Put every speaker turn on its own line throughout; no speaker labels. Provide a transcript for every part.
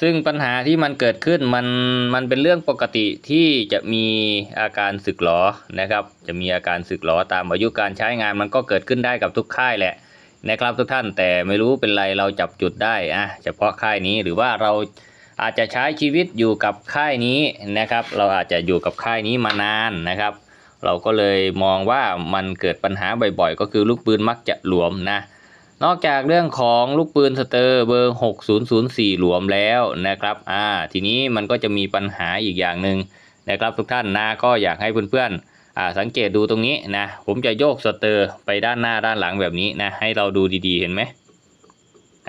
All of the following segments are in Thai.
ซึ่งปัญหาที่มันเกิดขึ้นมันมันเป็นเรื่องปกติที่จะมีอาการสึกหรอนะครับ จะมีอาการสึกหรอตามอายุการใช้งานมันก็เกิดขึ้นได้กับทุกค่ายแหละนะครับทุกท่านแต่ไม่รู้เป็นไรเราจับจุดได้อะเฉพาะค่ายนี้หรือว่าเราอาจจะใช้ชีวิตอยู่กับค่ายนี้นะครับ เราอาจจะอยู่กับค่ายนี้มานานนะครับ เราก็เลยมองว่ามันเกิดปัญหาบ่อยๆ ก็คือลูกปืนมักจะหลวมนะ นอกจากเรื่องของลูกปืนสเตอร์เบอร์ 6004 หลวมแล้วนะครับ อ่า ทีนี้มันก็จะมีปัญหาอีกอย่างหนึ่งนะครับทุกท่านนะก็อยากให้เพื่อนๆอ่าสังเกตดูตรงนี้นะ ผมจะโยกสเตอร์ไปด้านหน้าด้านหลังแบบนี้นะ ให้เราดูดีๆ เห็นไหม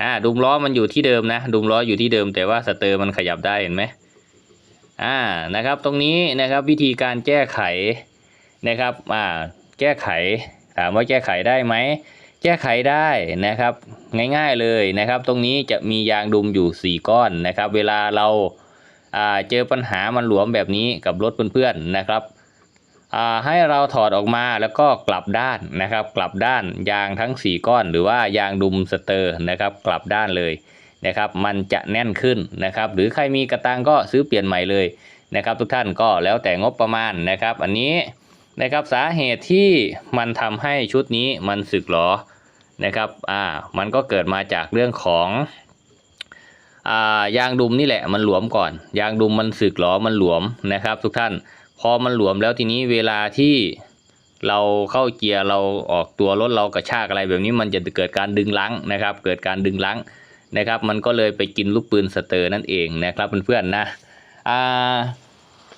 อ่าดุมล้อมันอยู่ที่เดิมนะดุมล้ออยู่ที่เดิม แต่ว่าสเตอร์มันขยับได้เห็นไหมอ่านะครับตรงนี้นะครับวิธีการแก้ไขนะครับอ่าแก้ไขถามว่าแก้ไขได้ไหม แก้ไขได้นะครับ ง่ายๆเลยนะครับ ตรงนี้จะมียางดุมอยู่ 4 ก้อนนะครับ เวลาเราาเจอปัญหามันหลวมแบบนี้กับรถเพื่อนๆนะครับให้เราถอดออกมาแล้วก็กลับด้านนะครับ กลับด้านยางทั้ง 4 ก้อน หรือว่ายางดุมสเตอร์นะครับ กลับด้านเลยนะครับ มันจะแน่นขึ้นนะครับ หรือใครมีกระตังก็ซื้อเปลี่ยนใหม่เลยนะครับ ทุกท่านก็แล้วแต่งบประมาณนะครับ อันนี้ นะครับสาเหตุที่มันทำให้ชุดนี้มันสึกหรอนะครับอ่ามันก็เกิดมาจากเรื่องของอ่ายางดุมนี่แหละมันหลวมก่อน ยางดุมมันสึกหรอมันหลวมนะครับ ทุกท่านพอมันหลวมแล้วทีนี้เวลาที่เราเข้าเกียร์เราออกตัวรถเรากระชากอะไรแบบนี้มันจะเกิดการดึงลังนะครับ เกิดการดึงลังนะครับ มันก็เลยไปกินลูกปืนสเตอร์นั่นเองนะครับเพื่อนๆนะอ่า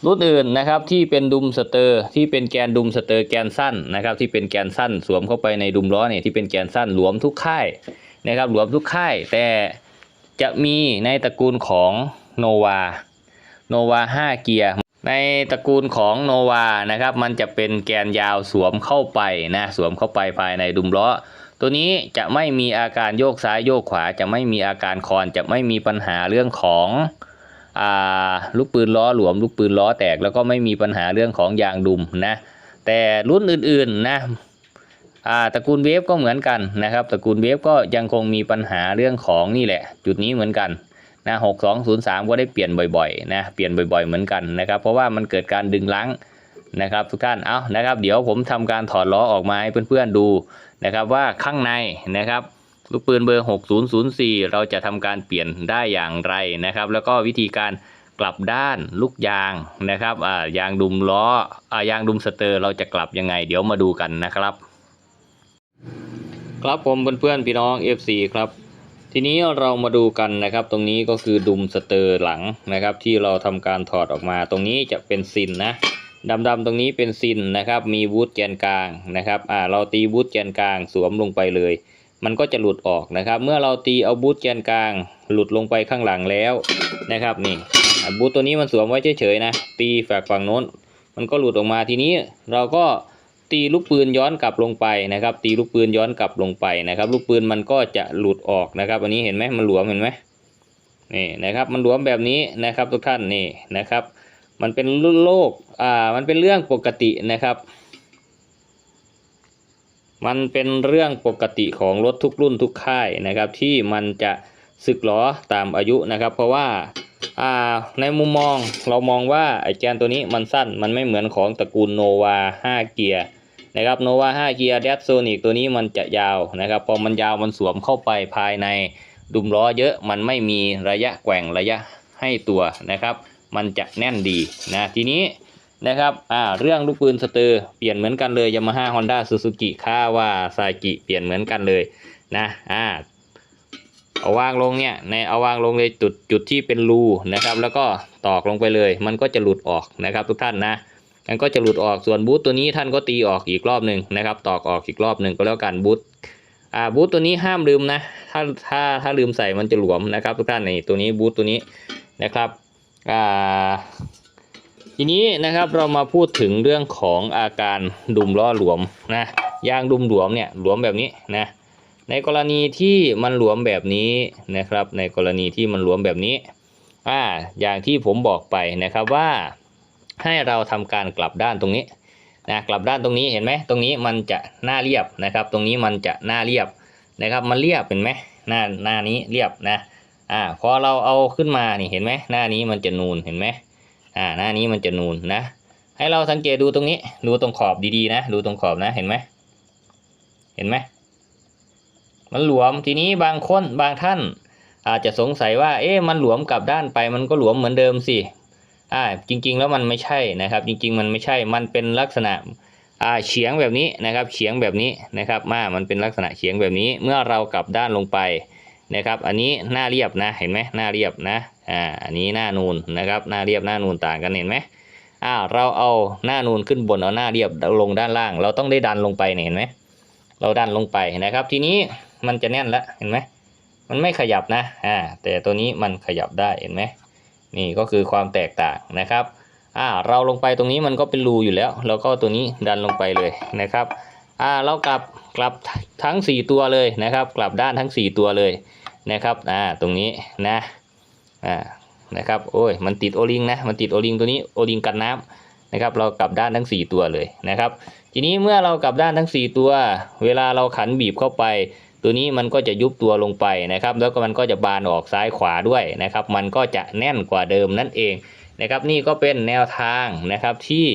รุ่นอื่นนะครับที่เป็นดุมสเตอร์ ที่เป็นแกนดุมสเตอร์แกนสั้นนะครับที่เป็นแกนสั้นสวมเข้าไปในดุมล้อเนี่ยที่เป็นแกนสั้นหลวมทุกค่ายนะครับหลวมทุกค่าย แต่จะมีในตระกูลของโนวาโนวา5เกียร์ในตระกูลของโนวานะครับมันจะเป็นแกนยาวสวมเข้าไปนะสวมเข้าไปภายในดุมล้อ ตัวนี้จะไม่มีอาการโยกซ้ายโยกขวาจะไม่มีอาการคอนจะไม่มีปัญหาเรื่องของ ลูกปืนล้อหลวม ลูกปืนล้อแตกแล้วก็ไม่มีปัญหาเรื่องของยางดุมนะแต่รุ่นอื่นๆนะตระกูลเวฟก็เหมือนกันนะครับตระกูลเวฟก็ยังคงมีปัญหาเรื่องของนี่แหละ จุดนี้เหมือนกันนะหกสองศูนย์สามก็ได้เปลี่ยนบ่อยๆนะเปลี่ยนบ่อยๆเหมือนกันนะครับ เพราะว่ามันเกิดการดึงลังนะครับทุกท่านเอานะครับ เดี๋ยวผมทำการถอดล้อออกมาให้เพื่อนๆดูนะครับว่าข้างในนะครับ ลูกปืนเบอร์ 6004 เราจะทำการเปลี่ยนได้อย่างไรนะครับ แล้วก็วิธีการกลับด้านลูกยางนะครับอ่ายางดุมล้ออ่ายางดุมสเตอร์เราจะกลับยังไง เดี๋ยวมาดูกันนะครับ ครับผมเพื่อนๆพี่น้อง FC ครับ ทีนี้เรามาดูกันนะครับ ตรงนี้ก็คือดุมสเตอร์หลังนะครับ ที่เราทำการถอดออกมา ตรงนี้จะเป็นซินนะดำๆตรงนี้เป็นซินนะครับ มีวูดแกนกลางนะครับอ่าเราตีวูดแกนกลางสวมลงไปเลย มันก็จะหลุดออกนะครับ เมื่อเราตีเอาบูทแกนกลาง หลุดลงไปข้างหลังแล้วนะครับนี่บูทตัวนี้มันสวมไว้เฉยๆนะตีแฝกฝั่งโน้น มันก็หลุดออกมาทีนี้เราก็ตีลูกปืนย้อนกลับลงไปนะครับ ตีลูกปืนย้อนกลับลงไปนะครับ ลูกปืนมันก็จะหลุดออกนะครับ อันนี้เห็นไหมมันหลวมเห็นไหมนี่นะครับ มันหลวมแบบนี้นะครับทุกท่านนี่นะครับ มันเป็นโลกอ่ามันเป็นเรื่องปกตินะครับ มันเป็นเรื่องปกติของรถทุกรุ่นทุกค่ายนะครับ ที่มันจะสึกหรอตามอายุนะครับ เพราะว่าอ่าในมุมมองเรามองว่าไอ้แกนตัวนี้มันสั้นมันไม่เหมือนของตระกูลโนวา5เกียร์นะครับโนวา5เกียร์แดโซนิกตัวนี้มันจะยาวนะครับพอมันยาวมันสวมเข้าไปภายในดุมล้อเยอะมันไม่มีระยะแกว่งระยะให้ตัวนะครับ มันจะแน่นดีนะทีนี้ นะครับอ่าเรื่องลูกปืนสเตอร์เปลี่ยนเหมือนกันเลยยามาฮ่าฮอนด้าซูซูกิคาว่าซากิเปลี่ยนเหมือนกันเลยนะอ่าเอาวางลงเนี่ยในเอาวางลงเลยจุดจุดที่เป็นรูนะครับ แล้วก็ตอกลงไปเลย มันก็จะหลุดออกนะครับ ทุกท่านนะมันก็จะหลุดออกส่วนบูทตัวนี้ท่านก็ตีออกอีกรอบหนึ่งนะครับ ตอกออกอีกรอบหนึ่งก็แล้วกันบูทอ่าบูทตัวนี้ห้ามลืมนะ ถ้าถ้าถ้าลืมใส่มันจะหลวมนะครับ ทุกท่านนี่ตัวนี้บูทตัวนี้นะครับอ่า ทีนี้นะครับเรามาพูดถึงเรื่องของอาการดุมล้อหลวมนะยางดุมหลวมเนี่ยหลวมแบบนี้นะในกรณีที่มันหลวมแบบนี้นะครับ ในกรณีที่มันหลวมแบบนี้อ่าอย่างที่ผมบอกไปนะครับว่าให้เราทำการกลับด้านตรงนี้นะกลับด้านตรงนี้เห็นไหมตรงนี้มันจะหน้าเรียบนะครับ ตรงนี้มันจะหน้าเรียบนะครับมันเรียบเห็นไหมหน้าหน้านี้เรียบนะอ่าพอเราเอาขึ้นมานี่เห็นไหมหน้านี้มันจะนูนเห็นไหม อ่าหน้านี้มันจะนูนนะ ให้เราสังเกตดูตรงนี้ ดูตรงขอบดีๆนะ ดูตรงขอบนะ เห็นไหมเห็นไหมมันหลวม ทีนี้บางคนบางท่าน อาจจะสงสัยว่า เอ๊ะ มันหลวมกลับด้านไป มันก็หลวมเหมือนเดิมสิ อ่า จริง ๆ แล้วมันไม่ใช่นะครับ จริง ๆ มันไม่ใช่ มันเป็นลักษณะ อ่า เฉียงแบบนี้นะครับ เฉียงแบบนี้นะครับ มา มันเป็นลักษณะเฉียงแบบนี้ เมื่อเรากลับด้านลงไปนะครับ อันนี้หน้าเรียบนะ เห็นไหมหน้าเรียบนะ อ่าอันนี้หน้านูนนะครับหน้าเรียบหน้านูนต่างกันเห็นไหมอ่าเราเอาหน้านูนขึ้นบนเอาหน้าเรียบลงด้านล่าง เราต้องได้ดันลงไปเห็นไหมเราดันลงไปนะครับ ทีนี้มันจะแน่นแล้วเห็นไหมมันไม่ขยับนะอ่าแต่ตัวนี้มันขยับได้เห็นไหมนี่ก็คือความแตกต่างนะครับอ่าเราลงไปตรงนี้มันก็เป็นรูอยู่แล้วเราก็ตัวนี้ดันลงไปเลยนะครับอ่าเรากลับกลับทั้ง 4 ตัวเลยนะครับ กลับด้านทั้ง 4 ตัวเลยนะครับอ่าตรงนี้นะ อ่านะครับโอ้ยมันติดโอลิงนะมันติดโอลิงตัวนี้โอลิงกันน้ำนะครับเรากลับด้านทั้ง 4 ตัวเลยนะครับ ทีนี้เมื่อเรากลับด้านทั้ง 4 ตัว เวลาเราขันบีบเข้าไป ตัวนี้มันก็จะยุบตัวลงไปนะครับ แล้วก็มันก็จะบานออกซ้ายขวาด้วยนะครับ มันก็จะแน่นกว่าเดิมนั่นเองนะครับ นี่ก็เป็นแนวทางนะครับที่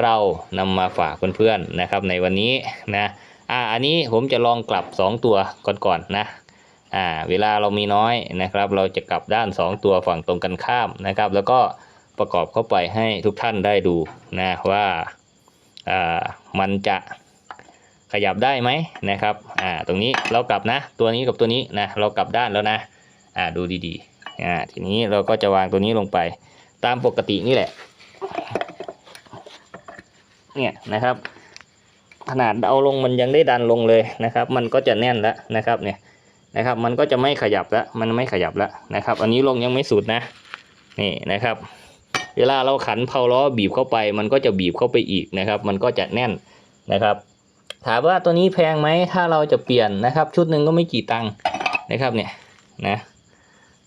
เรานำมาฝากเพื่อนๆนะครับในวันนี้นะอ่าอันนี้ผมจะลองกลับ 2 ตัวก่อนๆนะ อ่าเวลาเรามีน้อยนะครับ เราจะกลับด้าน 2 ตัวฝั่งตรงกันข้ามนะครับ แล้วก็ประกอบเข้าไปให้ทุกท่านได้ดูนะว่าอ่ามันจะขยับได้ไหมนะครับอ่าตรงนี้เรากลับนะ ตัวนี้กับตัวนี้นะเรากลับด้านแล้วนะอ่าดูดีๆอ่าทีนี้เราก็จะวางตัวนี้ลงไป ตามปกตินี่แหละเนี่ยนะครับ ขนาดเอาลงมันยังได้ดันลงเลยนะครับ มันก็จะแน่นแล้วนะครับเนี่ย นะครับ มันก็จะไม่ขยับแล้วมันไม่ขยับแล้วนะครับ อันนี้ลงยังไม่สุดนะนี่นะครับ เวลาเราขันเพาล้อบีบเข้าไป มันก็จะบีบเข้าไปอีกนะครับ มันก็จะแน่นนะครับ ถามว่าตัวนี้แพงไหมถ้าเราจะเปลี่ยนนะครับ ชุดหนึ่งก็ไม่กี่ตังค์นะครับเนี่ยนะ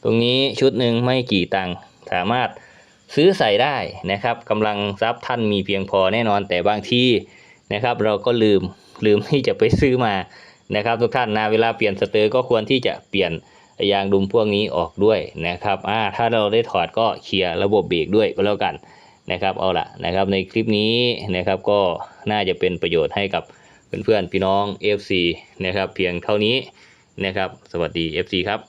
ตรงนี้ชุดหนึ่งไม่กี่ตังค์สามารถซื้อใส่ได้นะครับกำลังทรัพย์ท่านมีเพียงพอแน่นอนแต่บางที่นะครับ เราก็ลืมลืมที่จะไปซื้อมา นะครับทุกท่านนะเวลาเปลี่ยนสเตอร์ก็ควรที่จะเปลี่ยนยางดุมพวกนี้ออกด้วยนะครับอ่าถ้าเราได้ถอดก็เคลียร์ระบบเบรกด้วยก็แล้วกันนะครับเอาละนะครับในคลิปนี้นะครับก็น่าจะเป็นประโยชน์ให้กับเพื่อนๆพี่น้อง FC นะครับเพียงเท่านี้นะครับสวัสดี FC ครับ